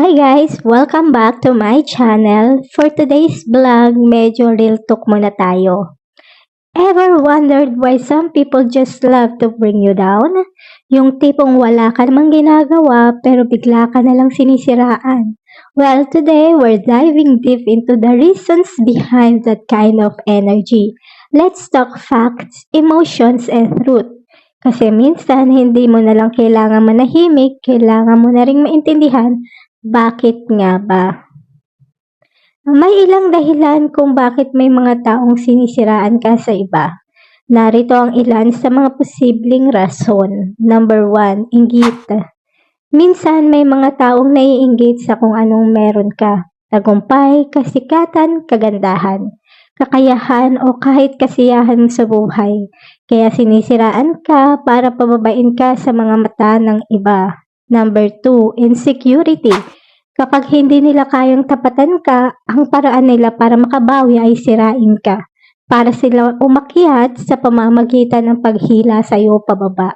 Hi guys! Welcome back to my channel. For today's vlog, medyo real talk muna tayo. Ever wondered why some people just love to bring you down? Yung tipong wala ka namang ginagawa pero bigla ka nalang sinisiraan. Well, today we're diving deep into the reasons behind that kind of energy. Let's talk facts, emotions, and truth. Kasi minsan, hindi mo na lang kailangan manahimik, kailangan mo na ring maintindihan bakit nga ba? May ilang dahilan kung bakit may mga taong sinisiraan ka sa iba. Narito ang ilan sa mga posibleng rason. Number one, inggit. Minsan may mga taong naiinggit sa kung anong meron ka. Tagumpay, kasikatan, kagandahan, kakayahan o kahit kasiyahan sa buhay. Kaya sinisiraan ka para pababain ka sa mga mata ng iba. Number two, insecurity. Kapag hindi nila kayang tapatan ka, ang paraan nila para makabawi ay sirain ka. Para sila umakyat sa pamamagitan ng paghila sa iyo pababa.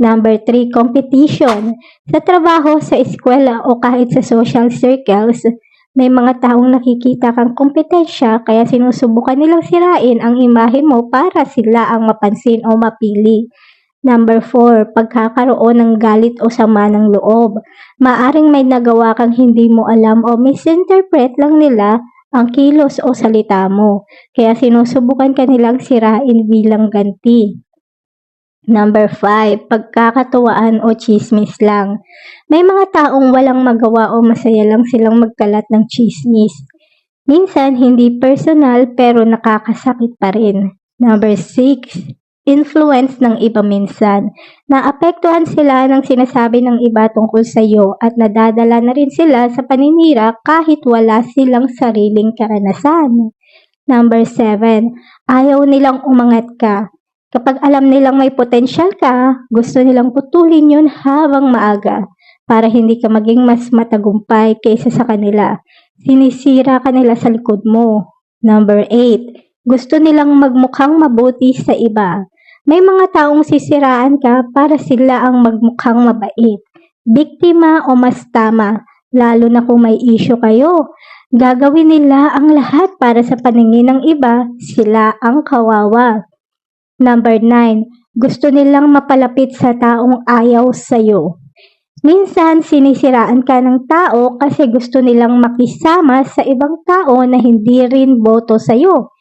Number three, competition. Sa trabaho, sa eskwela o kahit sa social circles, may mga taong nakikita kang kompetensya kaya sinusubukan nilang sirain ang imahe mo para sila ang mapansin o mapili. Number 4, pagkakaroon ng galit o sama ng loob. Maaring may nagawa kang hindi mo alam o misinterpret lang nila ang kilos o salita mo. Kaya sinusubukan ka nilang sirain bilang ganti. Number 5, pagkakatuwaan o chismis lang. May mga taong walang magawa o masaya lang silang magkalat ng chismis. Minsan hindi personal pero nakakasakit pa rin. Number 6, influence ng iba minsan. Naapektuhan sila ng sinasabi ng iba tungkol sa iyo at nadadala na rin sila sa paninira kahit wala silang sariling karanasan. Number 7, ayaw nilang umangat ka. Kapag alam nilang may potensyal ka, gusto nilang putulin yun habang maaga para hindi ka maging mas matagumpay kaysa sa kanila. Sinisira ka nila sa likod mo. Number 8, gusto nilang magmukhang mabuti sa iba. May mga taong sisiraan ka para sila ang magmukhang mabait. Biktima o mas tama, lalo na kung may issue kayo. Gagawin nila ang lahat para sa paningin ng iba, sila ang kawawa. Number 9, gusto nilang mapalapit sa taong ayaw sa'yo. Minsan, sinisiraan ka ng tao kasi gusto nilang makisama sa ibang tao na hindi rin boto sa'yo.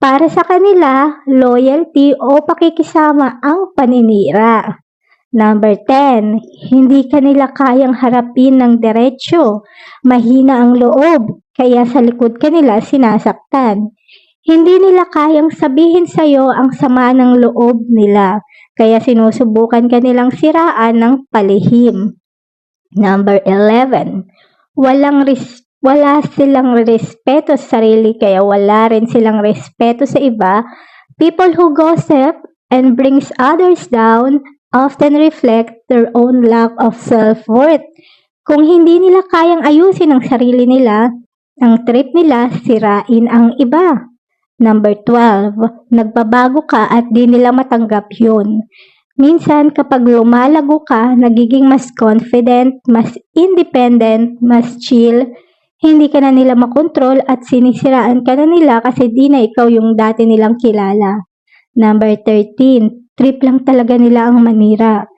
Para sa kanila, loyalty o pakikisama ang paninira. Number 10, hindi kanila kayang harapin ng diretsyo. Mahina ang loob, kaya sa likod kanila sinasaktan. Hindi nila kayang sabihin sa iyo ang sama ng loob nila, kaya sinusubukan kanilang siraan ng palihim. Number 11, walang res wala silang respeto sa sarili kaya wala rin silang respeto sa iba. People who gossip and brings others down often reflect their own lack of self-worth. Kung hindi nila kayang ayusin ang sarili nila, ang trip nila sirain ang iba. Number 12, nagbabago ka at di nila matanggap yun. Minsan kapag lumalago ka, nagiging mas confident, mas independent, mas chill, hindi ka na nila makontrol at sinisiraan ka na nila kasi di na ikaw yung dati nilang kilala. Number 13, trip lang talaga nila ang manira.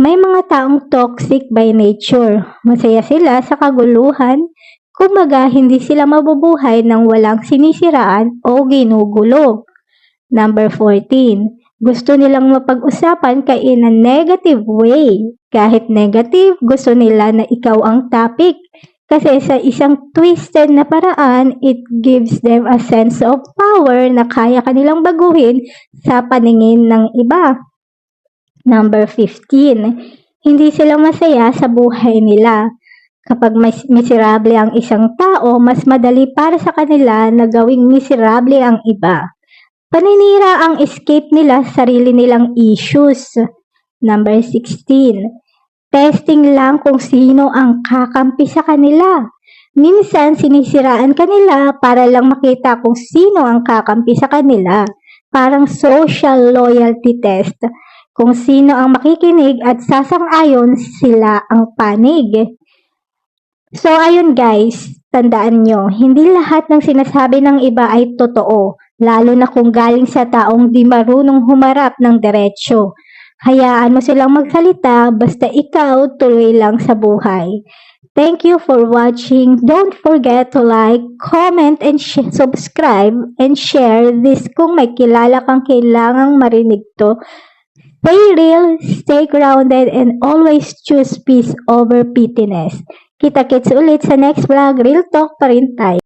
May mga taong toxic by nature. Masaya sila sa kaguluhan, Kumbaga, hindi sila mabubuhay ng walang sinisiraan o ginugulo. Number 14, gusto nilang mapag-usapan ka in a negative way. Kahit negative, gusto nila na ikaw ang topic. Kasi sa isang twisted na paraan, it gives them a sense of power na kaya kanilang baguhin sa paningin ng iba. Number 15, hindi sila masaya sa buhay nila. Kapag mas miserable ang isang tao, mas madali para sa kanila na gawing miserable ang iba. Paninira ang escape nila sa sarili nilang issues. Number 16. Testing lang kung sino ang kakampi sa kanila. Minsan sinisiraan kanila para lang makita kung sino ang kakampi sa kanila. Parang social loyalty test. Kung sino ang makikinig at sasang-ayon, sila ang panig. So, ayun guys, tandaan nyo, hindi lahat ng sinasabi ng iba ay totoo, lalo na kung galing sa taong di marunong humarap ng diretsyo. Hayaan mo silang magsalita, basta ikaw tuloy lang sa buhay. Thank you for watching. Don't forget to like, comment, and subscribe and share this kung may kilala kang kailangang marinig to. Stay real, stay grounded, and always choose peace over pettiness. Kita-kits ulit sa next vlog. Real talk pa rin tayo.